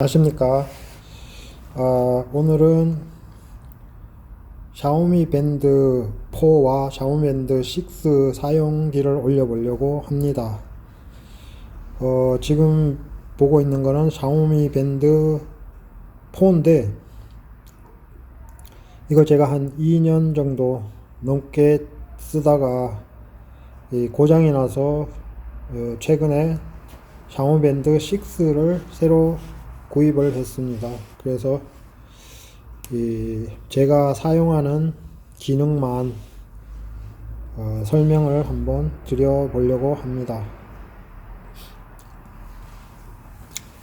안녕하십니까. 아, 오늘은 샤오미 밴드 4와 샤오미 밴드 6 사용기를 올려보려고 합니다. 어, 지금 보고 있는 거는 샤오미 밴드 4인데, 이거 제가 한 2년 정도 넘게 쓰다가 이 고장이 나서 어, 최근에 샤오미 밴드 6를 새로 구입을 했습니다. 그래서 이 제가 사용하는 기능만 어, 설명을 한번 드려보려고 합니다.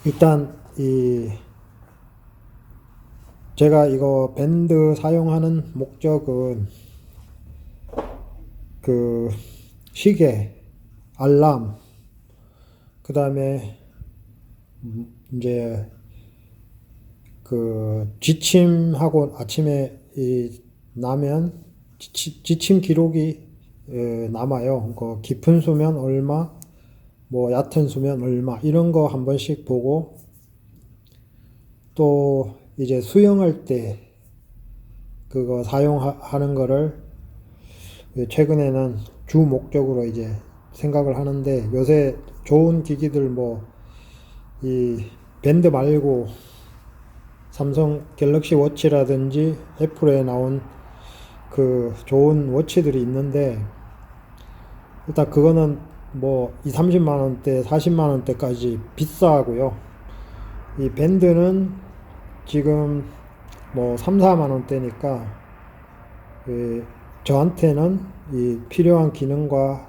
일단 이 제가 이거 밴드 사용하는 목적은 그 시계, 알람, 그 다음에 이제 그 지침하고 아침에 이 나면 지, 지침 기록이 에, 남아요. 그 깊은 수면 얼마, 뭐 얕은 수면 얼마 이런 거 한 번씩 보고 또 이제 수영할 때 그거 사용하는 거를 최근에는 주 목적으로 이제 생각을 하는데 요새 좋은 기기들 뭐 이 밴드 말고 삼성 갤럭시 워치라든지 애플에 나온 그 좋은 워치들이 있는데 일단 그거는 뭐 2, 30만 원대, 40만 원대까지 비싸고요. 이 밴드는 지금 뭐 3, 4만 원대니까 그 저한테는 이 필요한 기능과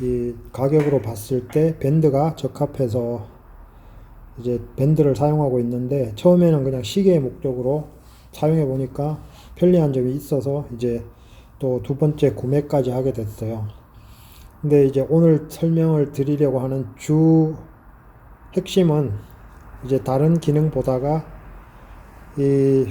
이 가격으로 봤을 때 밴드가 적합해서 이제 밴드를 사용하고 있는데 처음에는 그냥 시계 목적으로 사용해 보니까 편리한 점이 있어서 이제 또 두 번째 구매까지 하게 됐어요. 근데 이제 오늘 설명을 드리려고 하는 주 핵심은 이제 다른 기능 보다가 이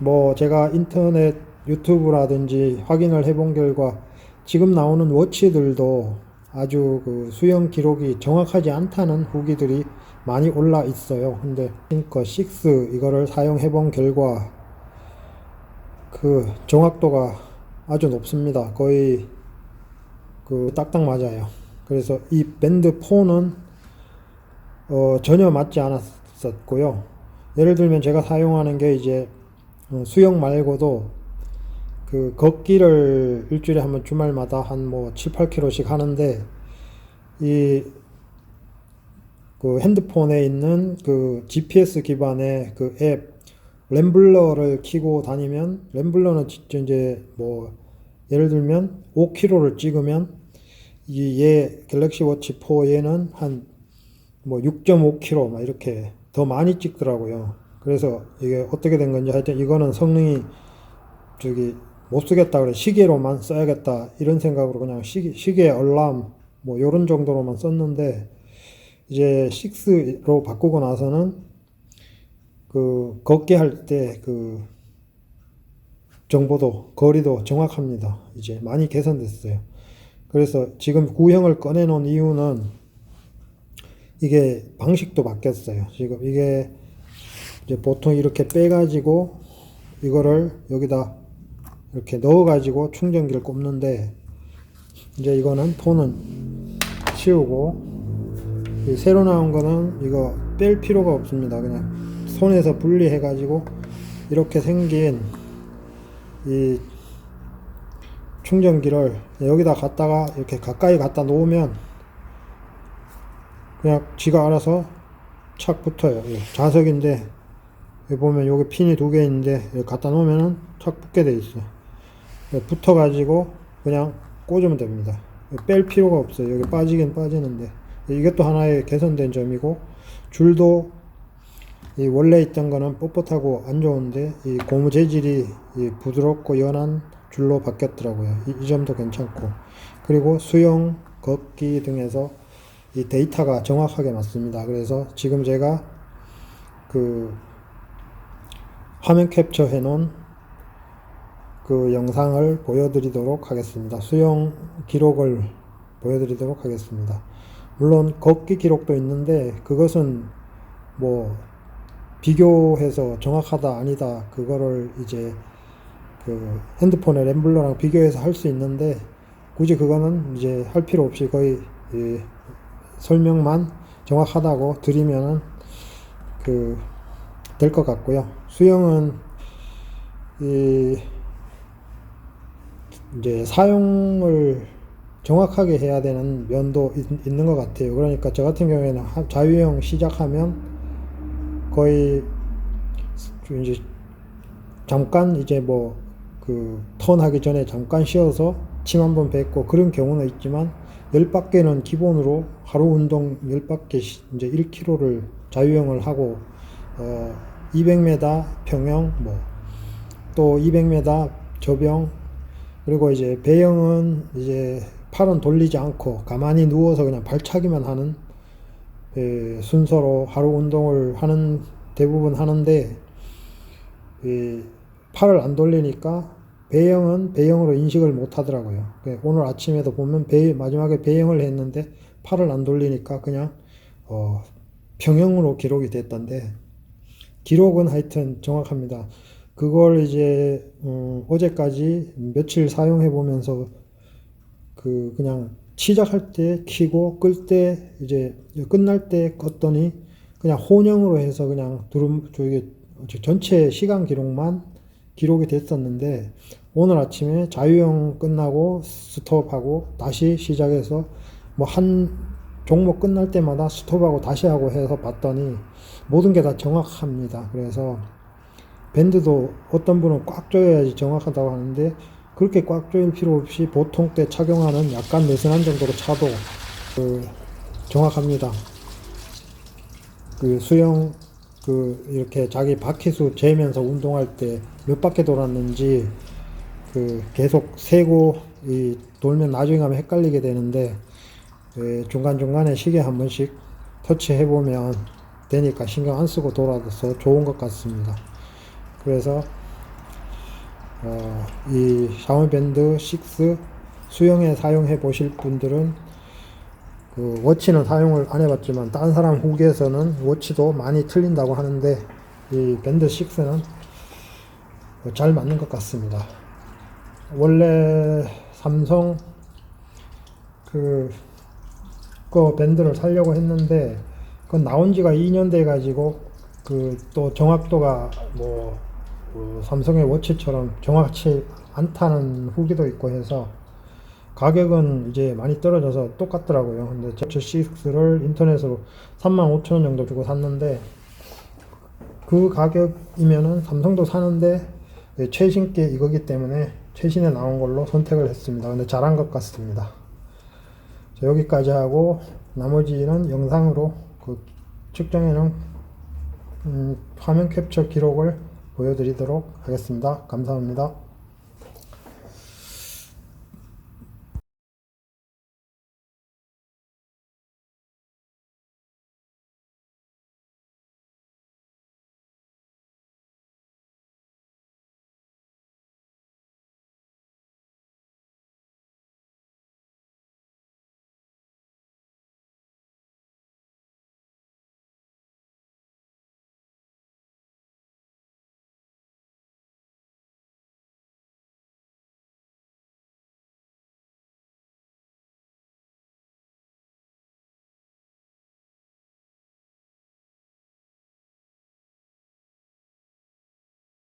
뭐 제가 인터넷 유튜브라든지 확인을 해본 결과 지금 나오는 워치들도 아주 그 수영 기록이 정확하지 않다는 후기들이 많이 올라 있어요. 근데 싱커 6 이거를 사용해 본 결과 그 정확도가 아주 높습니다. 거의 그 딱딱 맞아요. 그래서 이 밴드 4는 어 전혀 맞지 않았었고요. 예를 들면 제가 사용하는 게 이제 어 수영 말고도 그 걷기를 일주일에 한번 주말마다 한 뭐 7, 8km씩 하는데 이 그 핸드폰에 있는 그 GPS 기반의 그 앱 램블러를 키고 다니면 램블러는 진짜 이제 뭐 예를 들면 5km를 찍으면 이 얘 갤럭시 워치 4 얘는 한 뭐 6.5km 막 이렇게 더 많이 찍더라고요. 그래서 이게 어떻게 된 건지 하여튼 이거는 성능이 저기 못 쓰겠다 그래 시계로만 써야겠다 이런 생각으로 그냥 시계, 시계 알람 뭐 요런 정도로만 썼는데 이제 6로 바꾸고 나서는 그 걷기 할때 그 정보도 거리도 정확합니다. 이제 많이 개선됐어요. 그래서 지금 구형을 꺼내 놓은 이유는 이게 방식도 바뀌었어요. 지금 이게 이제 보통 이렇게 빼 가지고 이거를 여기다 이렇게 넣어 가지고 충전기를 꼽는데 이제 이거는 폰은 치우고 새로 나온 거는 이거 뺄 필요가 없습니다. 그냥 손에서 분리해 가지고 이렇게 생긴 이 충전기를 여기다 갖다가 이렇게 가까이 갖다 놓으면 그냥 지가 알아서 착 붙어요. 자석인데 여기 보면 여기 핀이 두 개 있는데 갖다 놓으면은 착 붙게 돼 있어. 붙어 가지고 그냥 꽂으면 됩니다. 뺄 필요가 없어요. 여기 빠지긴 빠지는데. 이것도 하나의 개선된 점이고 줄도 이 원래 있던 거는 뻣뻣하고 안 좋은데 이 고무 재질이 이 부드럽고 연한 줄로 바뀌었더라고요. 이, 이 점도 괜찮고 그리고 수영, 걷기 등에서 이 데이터가 정확하게 맞습니다. 그래서 지금 제가 그 화면 캡처 해 놓은 그 영상을 보여드리도록 하겠습니다. 수영 기록을 보여드리도록 하겠습니다. 물론 걷기 기록도 있는데 그것은 뭐 비교해서 정확하다 아니다 그거를 이제 그 핸드폰의 램블러랑 비교해서 할 수 있는데 굳이 그거는 이제 할 필요 없이 거의 이 설명만 정확하다고 드리면은 그 될 것 같고요. 수영은 이 이제 사용을 정확하게 해야 되는 면도 있, 있는 것 같아요. 그러니까 저 같은 경우에는 하- 자유형 시작하면 거의 이제 잠깐 이제 뭐 그 턴하기 전에 잠깐 쉬어서 침 한 번 뱉고 그런 경우는 있지만 열 바퀴는 기본으로 하루 운동 열 바퀴 시- 이제 1km를 자유형을 하고 어 200m 평영 뭐 또 200m 저병 그리고 이제 배영은 이제 팔은 돌리지 않고 가만히 누워서 그냥 발차기만 하는 예, 순서로 하루 운동을 하는 대부분 하는데 이 팔을 안 돌리니까 배영은 배영으로 인식을 못 하더라고요. 그 오늘 아침에도 보면 배 마지막에 배영을 했는데 팔을 안 돌리니까 그냥 어, 평영으로 기록이 됐던데 기록은 하여튼 정확합니다. 그걸 이제 어, 어제까지 며칠 사용해 보면서 그 그냥 시작할 때 키고 끌 때 이제 끝날 때 껐더니 그냥 혼영으로 해서 그냥 두름 저기 전체 시간 기록만 기록이 됐었는데 오늘 아침에 자유형 끝나고 스톱하고 다시 시작해서 뭐 한 종목 끝날 때마다 스톱하고 다시 하고 해서 봤더니 모든 게 다 정확합니다. 그래서 밴드도 어떤 분은 꽉 조여야지 정확하다고 하는데 그렇게 꽉 조일 필요 없이 보통 때 착용하는 약간 느슨한 정도로 차도 그 정확합니다. 그 수영 그 이렇게 자기 바퀴수 재면서 운동할 때 몇 바퀴 돌았는지 그 계속 세고 이 돌면 나중에 가면 헷갈리게 되는데 중간 중간에 시계 한 번씩 터치해 보면 되니까 신경 안 쓰고 돌아서 좋은 것 같습니다. 그래서 어, 이 샤오미 밴드 6 수영에 사용해 보실 분들은 그 워치는 사용을 안 해봤지만 다른 사람 후기에서는 워치도 많이 틀린다고 하는데 이 밴드 6는 잘 맞는 것 같습니다. 원래 삼성 그, 그 밴드를 사려고 했는데 그건 나온 지가 2년 돼 가지고 그 또 정확도가 뭐 그 삼성의 워치처럼 정확치 않다는 후기도 있고 해서 가격은 이제 많이 떨어져서 똑같더라고요. 근데 제츠 6를 인터넷으로 35,000원 정도 주고 샀는데 그 가격이면은 삼성도 사는데 예, 최신께 이거기 때문에 최신에 나온 걸로 선택을 했습니다. 근데 잘한 것 같습니다. 자, 여기까지 하고 나머지는 영상으로 그 측정해놓은 음, 화면 캡처 기록을 보여드리도록 하겠습니다. 감사합니다.